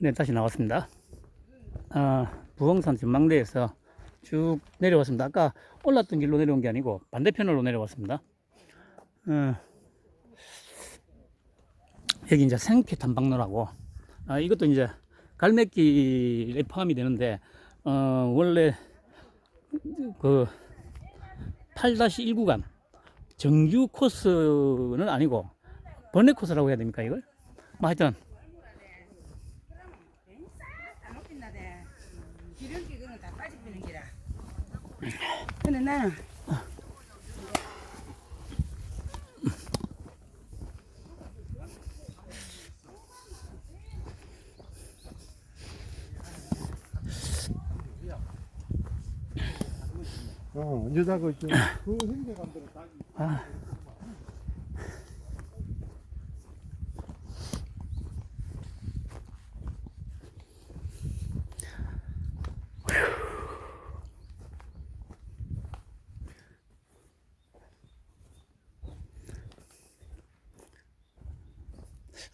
네, 다시 나왔습니다. 아, 부엉산 전망대에서 쭉 내려왔습니다. 아까 올랐던 길로 내려온 게 아니고 반대편으로 내려왔습니다. 어, 여기 이제 생태 탐방로라고, 아, 이것도 이제 갈매길에 포함이 되는데, 어, 원래 그 8-1 구간 정규 코스는 아니고 번외 코스라고 해야 됩니까 이걸? 뭐 하여튼. 근데 나는 어, 여자가 좀, 그 행대감들은 다 아,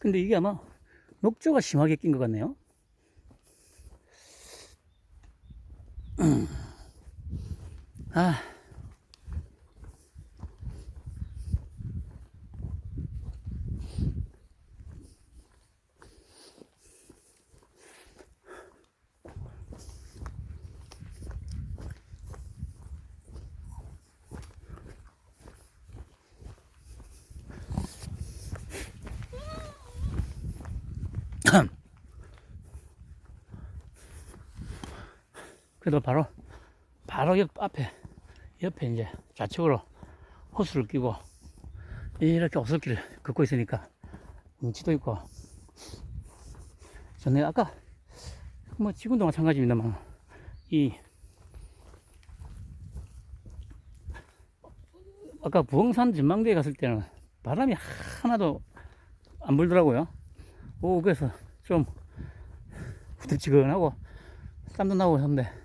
근데 이게 아마 녹조가 심하게 낀 것 같네요. 아. 그래도 바로 바로 옆 앞에 옆에 이제 좌측으로 호수를 끼고 이렇게 오솔길을 걷고 있으니까 운치도 있고 전에 아까 뭐 지금도 마찬가지입니다만 이 아까 부엉산 전망대에 갔을 때는 바람이 하나도 안 불더라고요. 오 그래서 좀 후들지근하고 땀도 나고 했는데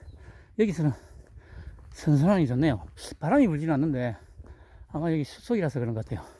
여기서는 선선하니 좋네요. 바람이 불지는 않는데 아마 여기 숲속이라서 그런 것 같아요.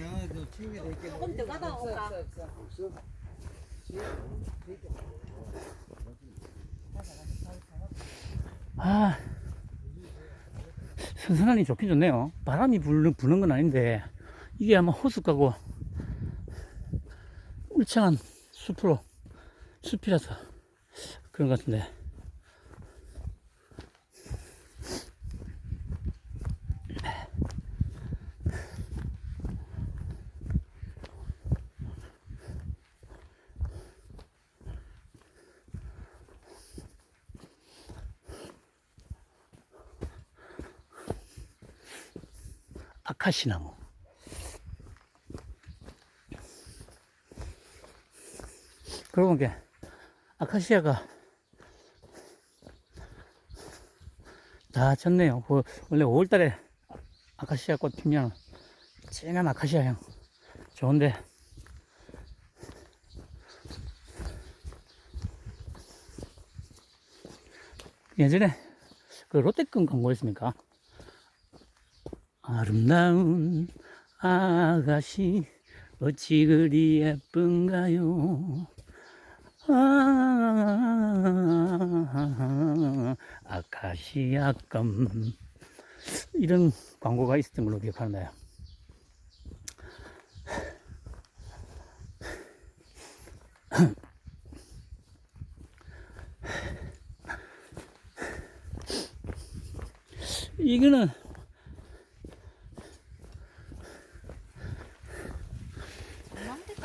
조금 더 가다 올까? 아, 선선하니 좋긴 좋네요. 바람이 부는, 부는 건 아닌데, 이게 아마 호숫가고, 울창한 숲으로, 숲이라서 그런 것 같은데. 아 카시나무. 그러고 보니까 아카시아가 다 졌네요. 그 원래 5월달에 아카시아 꽃 피면 진한 아카시아 향 좋은데 예전에 그 롯데권 광고 있습니까? 아름다운 아가씨 어찌 그리 예쁜가요? 아, 아카시아껌 이런 광고가 있었던 걸로 기억하는데요. 이거는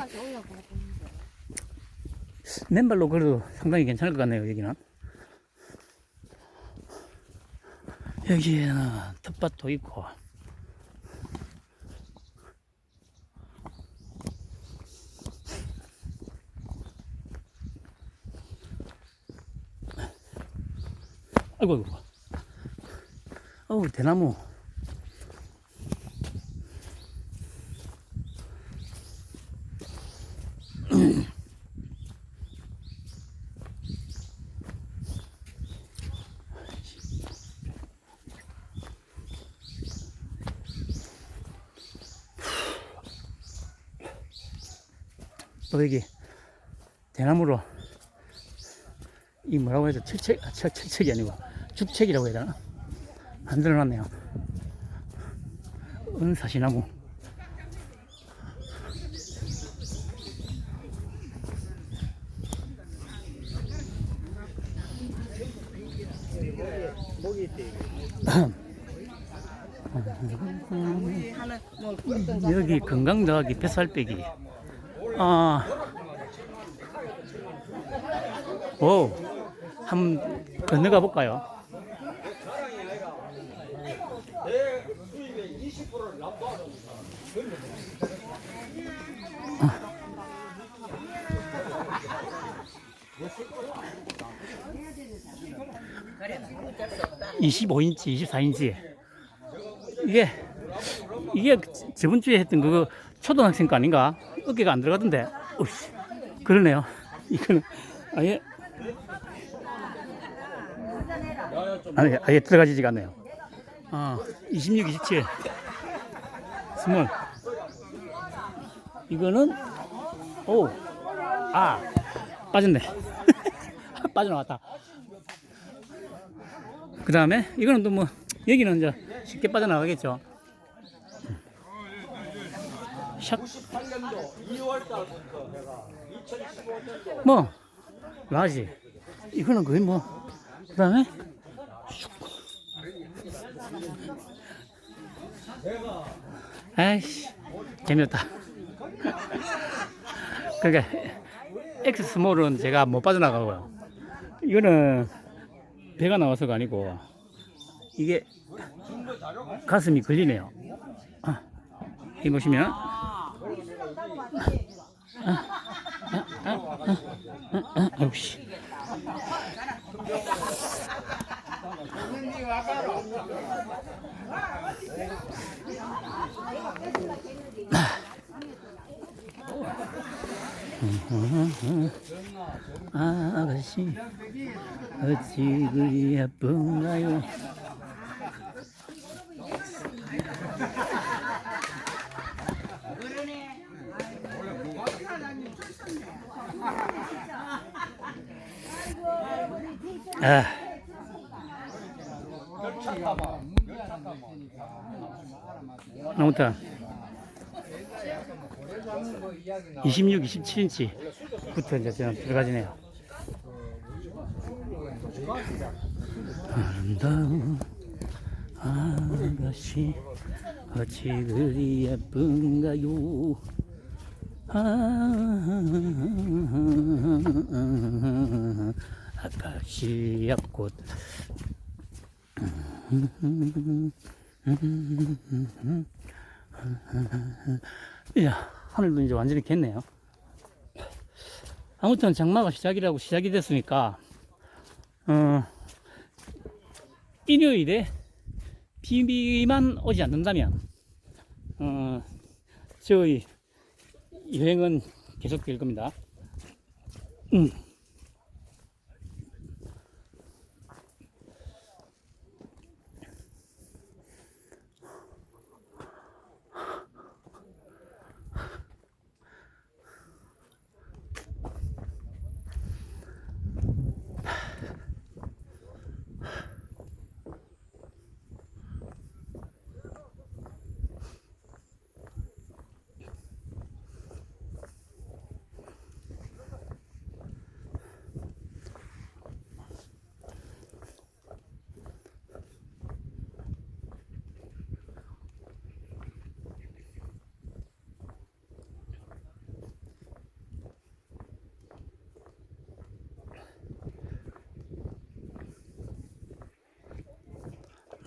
올라가서 올라가고 있는데. 맨발로 걸어도 상당히 괜찮을 것 같네요, 여기는. 여기에는 텃밭도 있고. 아이고, 아이고. 어우, 대나무. 또 여기 대나무로 이 뭐라고 해야 돼? 철책, 아, 철, 철책이 아니고 죽책이라고 해야 되나? 만들어 놨네요. 은사시나무. 어떤 여기 건강 더하기 뱃살 빼기. 아. 오. 한번 건너가 볼까요? 수 없다. 25인치, 24인치. 이게, 이게 저번 주에 했던 그거 초등학생 거 아닌가? 어깨가 안 들어가던데. 으씨. 그러네요. 이거는 아예, 아니, 아예 들어가지지가 않네요. 아, 26, 27. 스몰. 이거는, 오, 아, 빠졌네. 빠져나왔다. 그 다음에 이거는 또 뭐 여기는 이제 쉽게 빠져나가겠죠. 샥. 뭐 라지. 이거는 거의 뭐 그다음에 슉. 아이씨 재미없다. 그러니까 X 스몰은 제가 못 빠져나가고요. 이거는 배가 나와서가 아니고 이게 가슴이 걸리네요. 아, 이 보시면 아, 아, 아, 아, 아, 아, 아이고 씨. 아, 아가씨 어찌 그리 예쁜가요? 아. 아무튼 26, 27인치부터 이제 저는 들어가지네요. 아름다운 아가씨 어찌 그리 예쁜가요 아, 아 가씨야 꽃 이야 하늘도 이제 완전히 겠네요 아무튼 장마가 시작이라고 시작이 됐으니까 어, 일요일에 비만 오지 않는다면 어, 저희 여행은 계속될 겁니다. 음.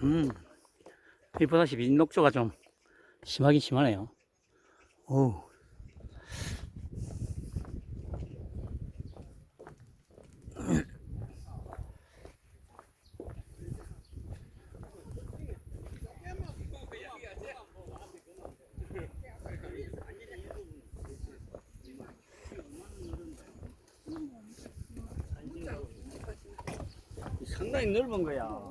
음, 이 보다시피 녹조가 좀 심하긴 심하네요. 오. 상당히 넓은 거야.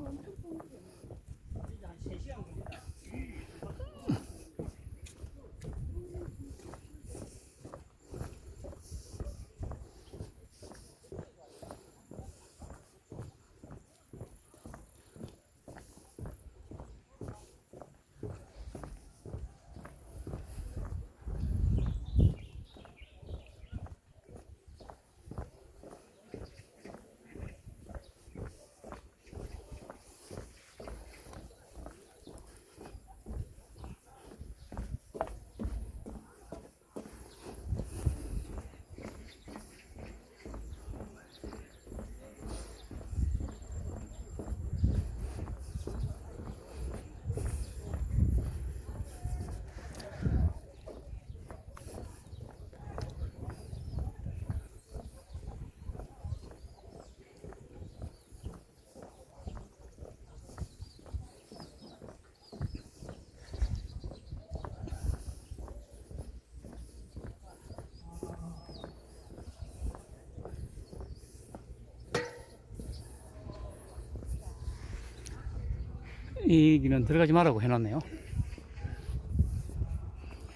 여기는 들어가지 말라고 해놨네요.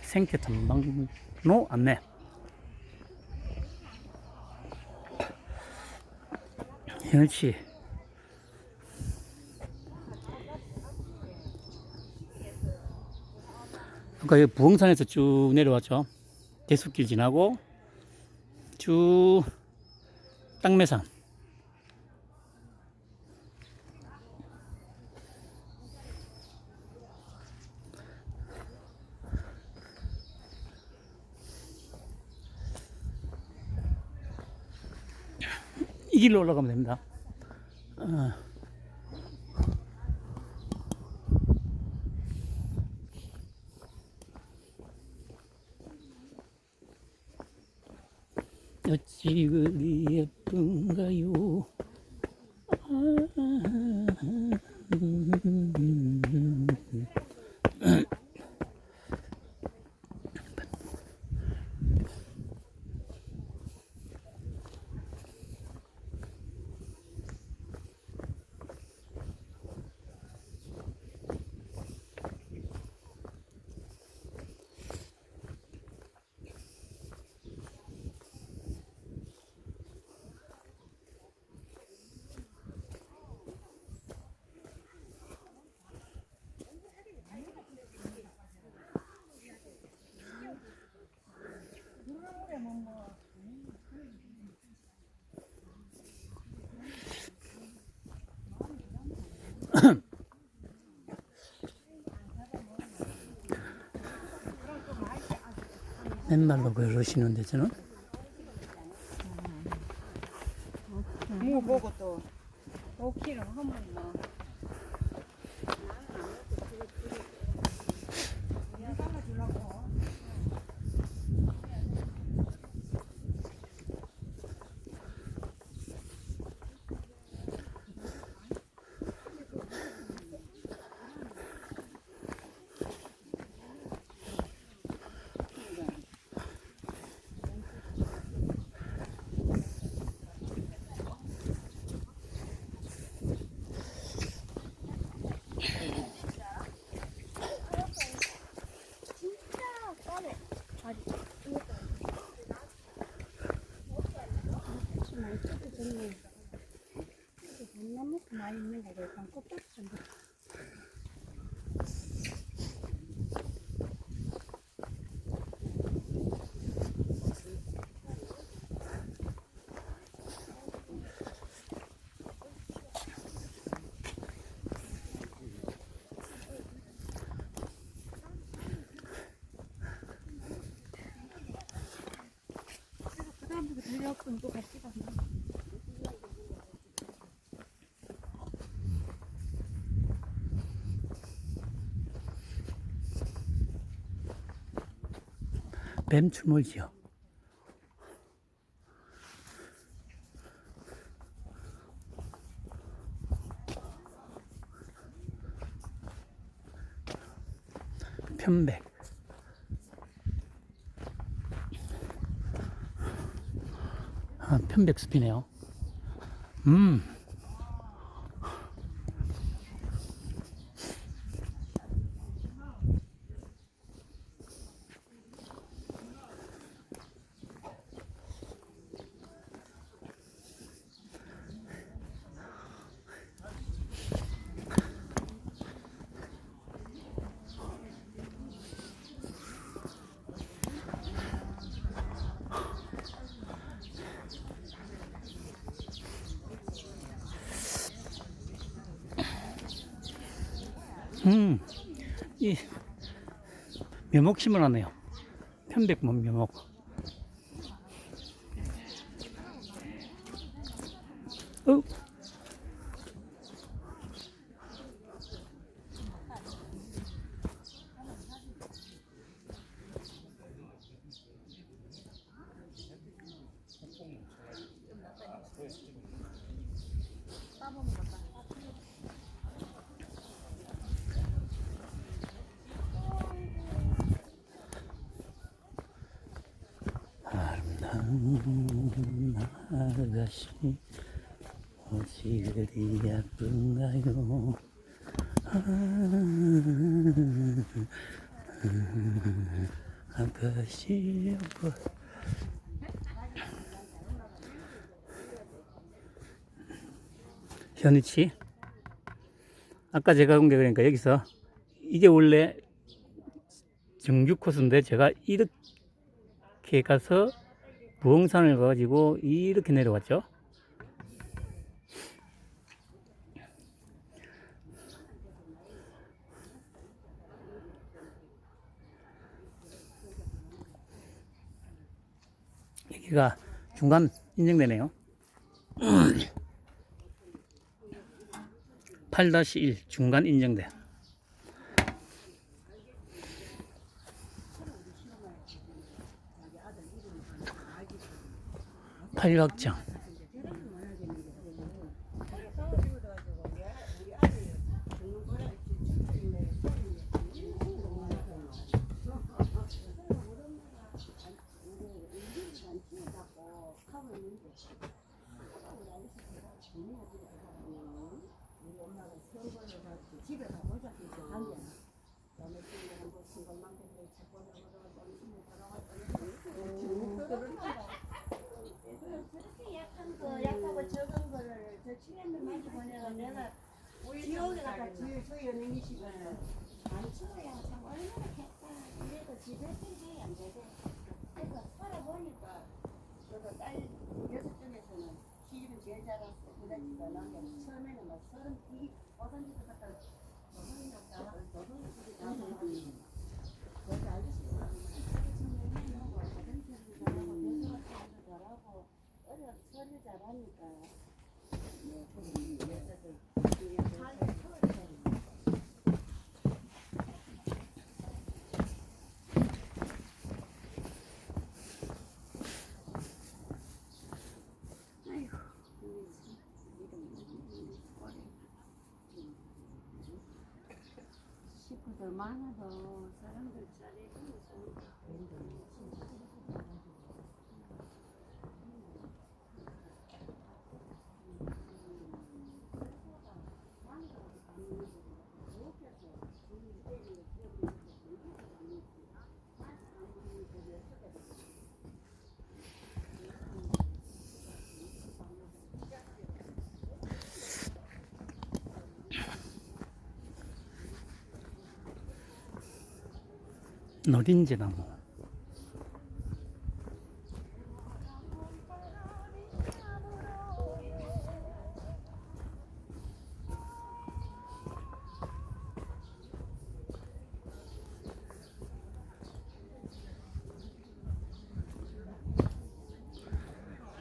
생태 탐방로 안내. 현치. 아까 부흥산에서 쭉 내려왔죠. 대숲길 지나고 쭉 땅매산. 길로 올라가면 됩니다. 어. 어찌 그리 예쁜가요? 맨말로 그러시는데 저는 무 보고 또 5kg 하면 뭐. 약간 껍데기 좀 그다음부터 들려갖고 또 같이 갔나? 뱀 출몰지요. 편백. 아, 편백숲이네요. 음. 음, 이 묘목 심어놨네요. 편백문 묘목. 어? 아름다운 아가씨 옷이 그리 예쁜가요? 아, 아가씨 오빠 현이치 아까 제가 온 게 그러니까 여기서 이게 원래 정규 코스인데 제가 이렇게 가서 부엉산을 가지고 이렇게 내려왔죠. 여기가 중간 인증되네요. 8-1 중간 인증돼. 팔각정. 그렇게 약한 거 약하고 적은 거를 저 출연을 많이 보내가 내가 지옥에 갔다 지 저희 연예인이시가 안 추워야 참 얼마나 겠다 그래도 집에 생각이 안 되대 그래서 살아보니까 저도 딸 여섯 중에서는 시집은 제일 작았어 부잣집가 남자 처음에는 막 서른 이 어떤 집도 갔다 노동이나 다 노동이 집이 다 노동이 거기 아저씨 어려 서류 잘하니까 뭐 그런 여자들 잘 커 식구들 많아도 사람들 잘해주면 좋은데 노린지 나무.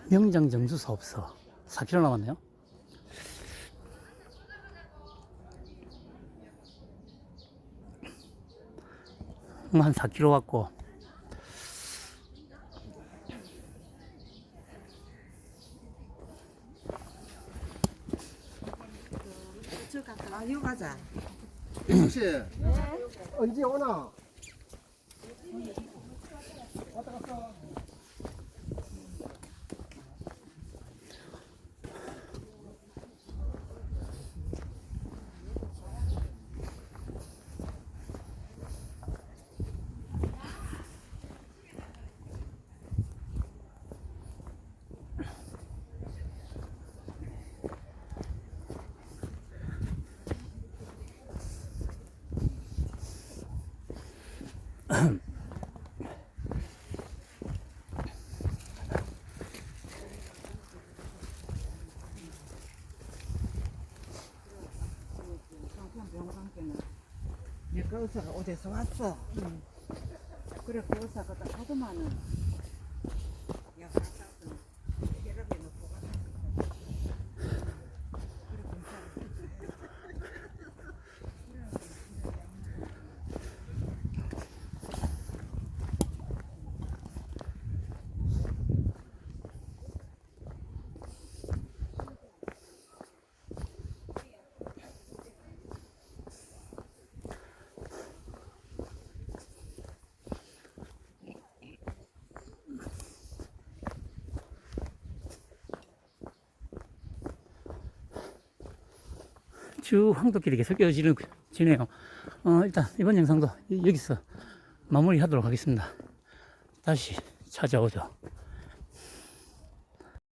명장 정수사 없어. 4km 남았네요. 한 4kg 왔고 저 아, 가자. 아유 가자. 혹시 언제 오나? 의사가 어디서 왔어? 그래 그 의사가 딱 하더만은 쭉 황도길이 계속 이어지는, 지네요. 어, 일단 이번 영상도 이- 여기서 마무리하도록 하겠습니다. 다시 찾아오죠.